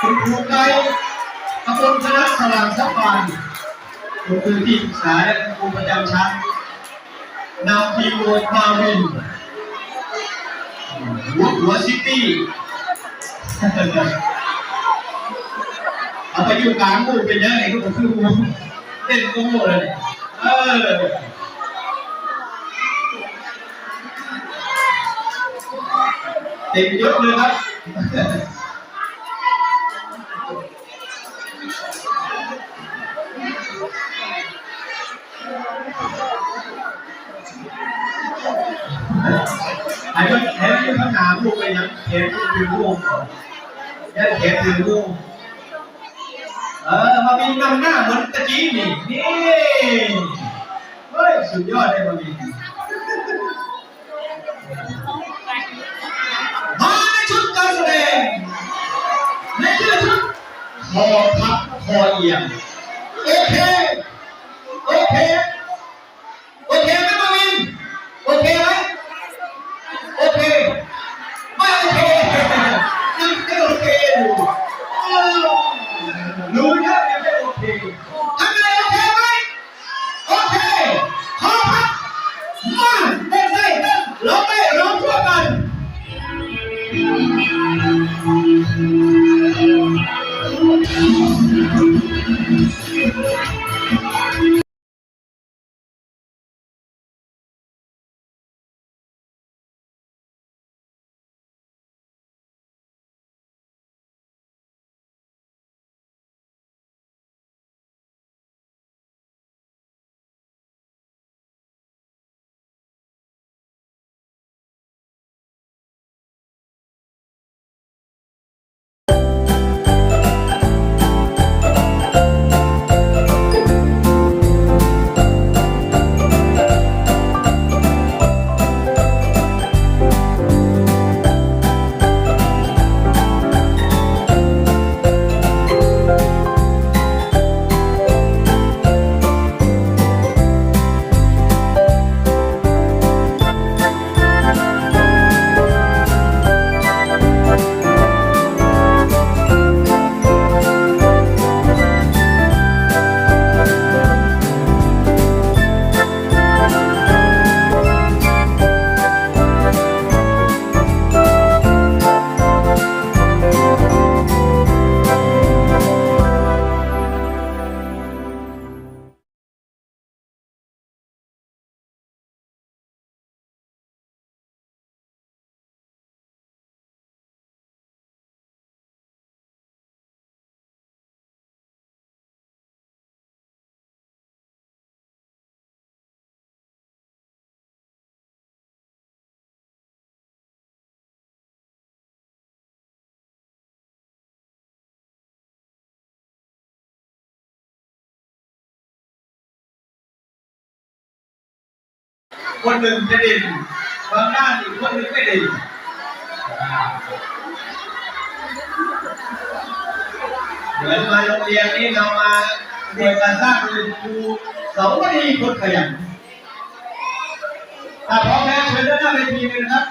คุณครูไก่ตำบลคณะสว่างสัมพันคุณคือที่ปรึกษาและครูประจำชั้นนำทีมโดยมาวินหัวหัวซิตี้เอาไปอยู่กลางหมู่เป็นยังไงก็ผมคือหมู่เต้นกูหมู่เลยเออ ต็มยศเลยครับไอ้ก็แขนที่ข้างหน้าลูกไปยังแขนที่คือลูกยันแขนคือลูกเออมามีนำหน้าเหมือนตะกี้นี่นี่เฮ้ยสุดยอดเลยมามี อพับคอเอียงโอเค โอเค โอเคไหมมาวิน โอเคไหม คนหนึ่งจะดิ่งบางด้านอีกคนหนึ่งไม่ดิ่งเหมือนมาโรงเรียนนี้เรามาเรียนการสร้างเรียนครูสองก็ดีคนขยันถ้าพร้อมแล้วเชิญด้านหน้าเวทีเลยนะครับ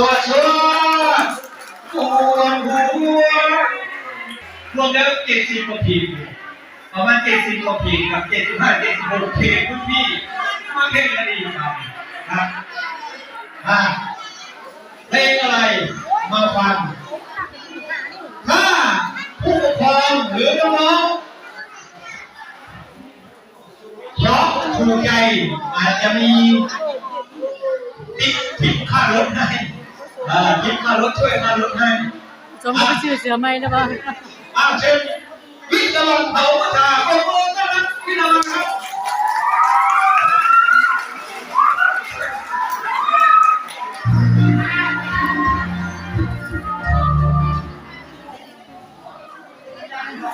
สวัสดีครับปวดหัวรวมแล้วเจ็ดสิบกว่าทีมประมาณเจ็ดสิบกว่าทีมกับเจ็ดสิบห้าเจ็ดสิบหกทีมทุกที่มาเล่นกันดีครับครับอ่าเพลงอะไรมาฟังถ้าผู้ปกครองหรือน้องๆเพราะถูกใจอาจจะมีติดติดค่ารถให้ อ่าติดค่ารถช่วยค่ารถให้สมมติว่าชื่อเสือไหมนะบ้างอาเชิญวิจารณ์เผาประชาขอบคุณนะครับวิจารณ์ครับ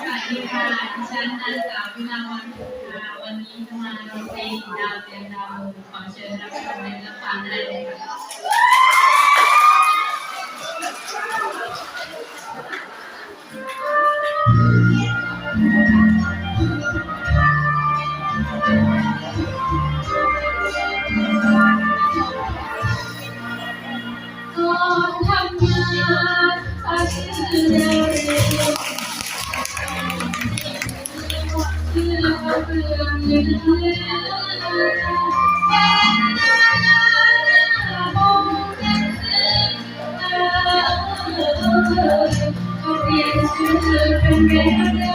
สวัสดีค่ะดิฉันนางสาววิลาวันภูค่ะวันนี้จะมาร้องเพลงดาวเตียนดาวมูขอเชิญรับชมและรับฟังได้เลยค่ะาน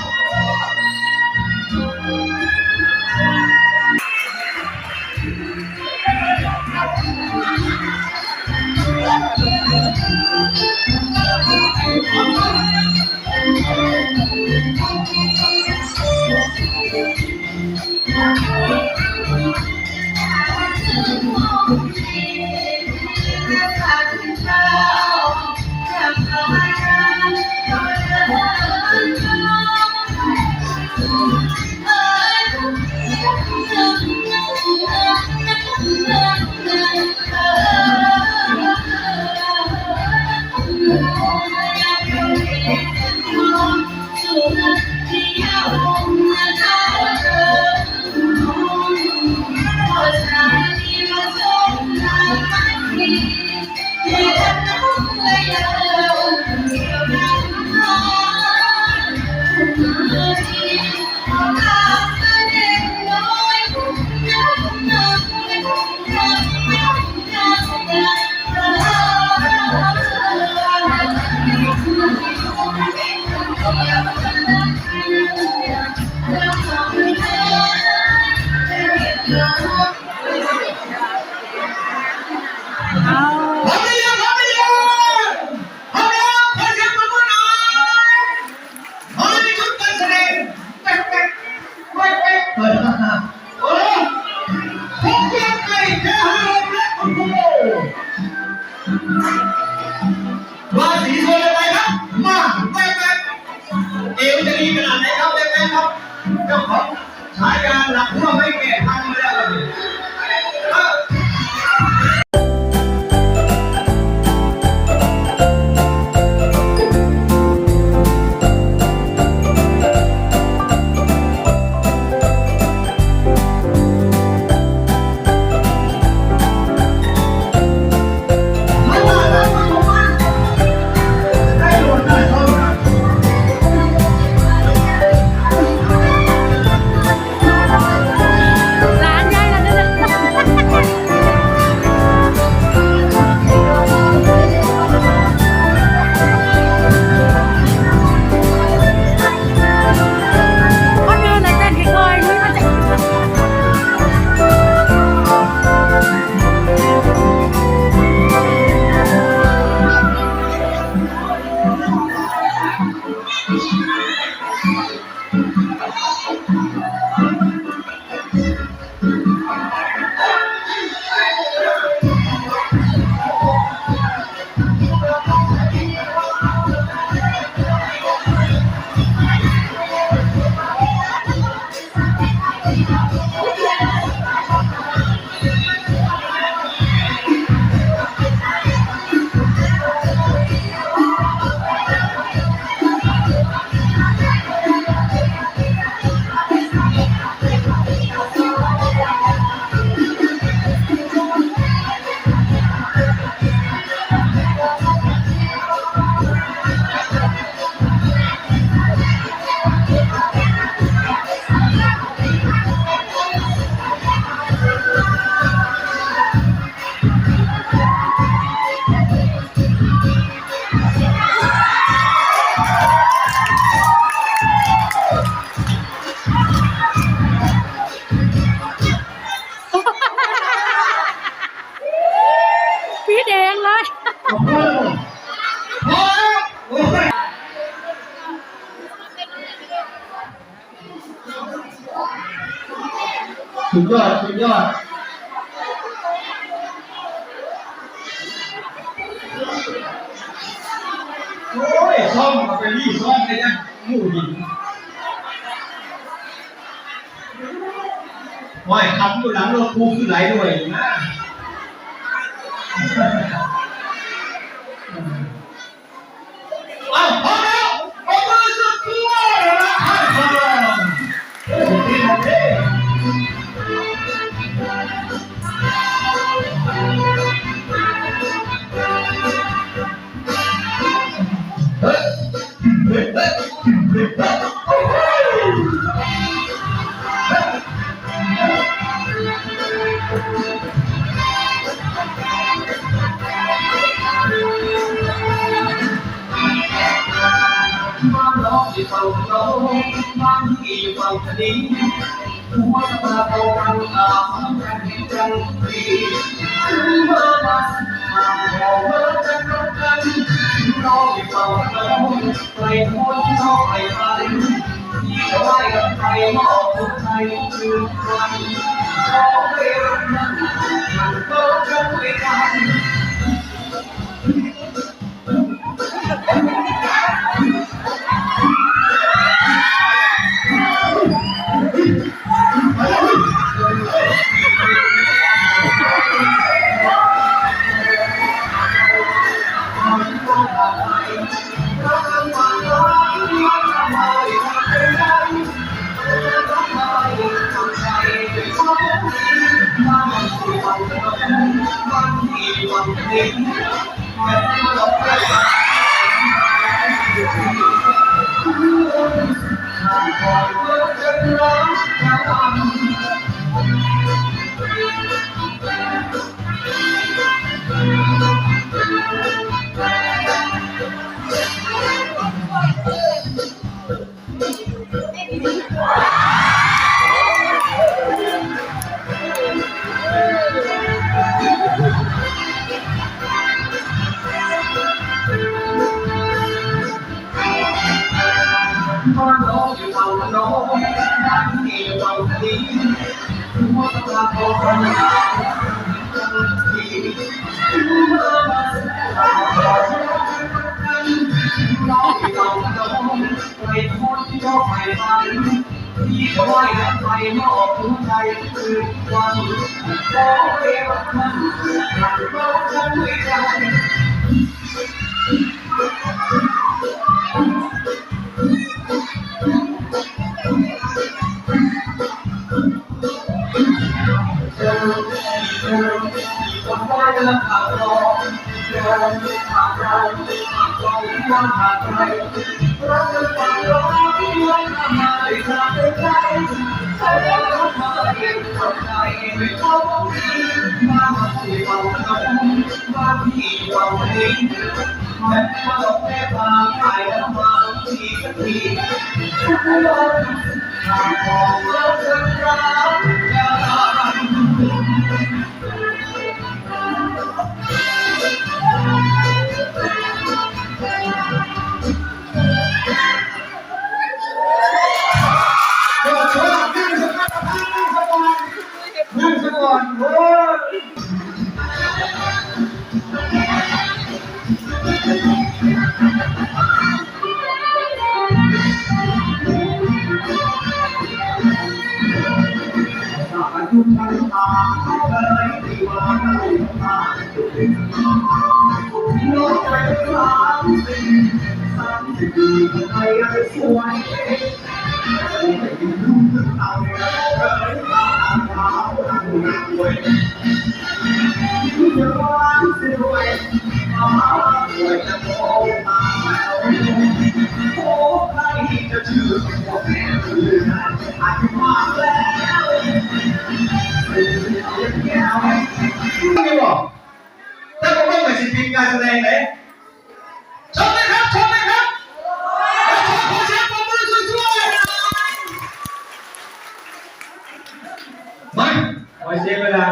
สุดยอดสุดยอดโอ้ยซ่อมเอาไปรีซ่อมเลยนะหมู่หินว่ายขับอยู่หลังรถคูคือไหลด้วยนะ ที่เฝ้าน้องบ้านที่เฝ้าคดีหัวตาโตกันอาบกันเห็นกันดีคือเมื่อมามาขอเมื่อจะรักกันน้องที่เฝ้าน้องไปพ้นน้องไปไปที่ไหวกับใครมอบทุกใจคืนวันขอไปรักนั้นมันก็จะไม่กัน Thank you. น้องที่เฝ้าน้องไปพ้นก็ไปไปที่จะไหวกับใครมอหัวใจคืนวันขอเรียกมันมันก็จะไม่ได้คนาที่วันผ่านไปราเดินผ่านรอที่วันทำไมทำได้ใจใครก็ทำเองทำใจไม่เข้าทีมาที่เราทำมาที่เราเองแม้ว่าเราแค่พาใครมาที่สักทีทุกวันทางของเราจะรักกัน การแสดงไหมชมไหมครับชมไหมครับขอเสียงปรบมืมาเสียงเวลา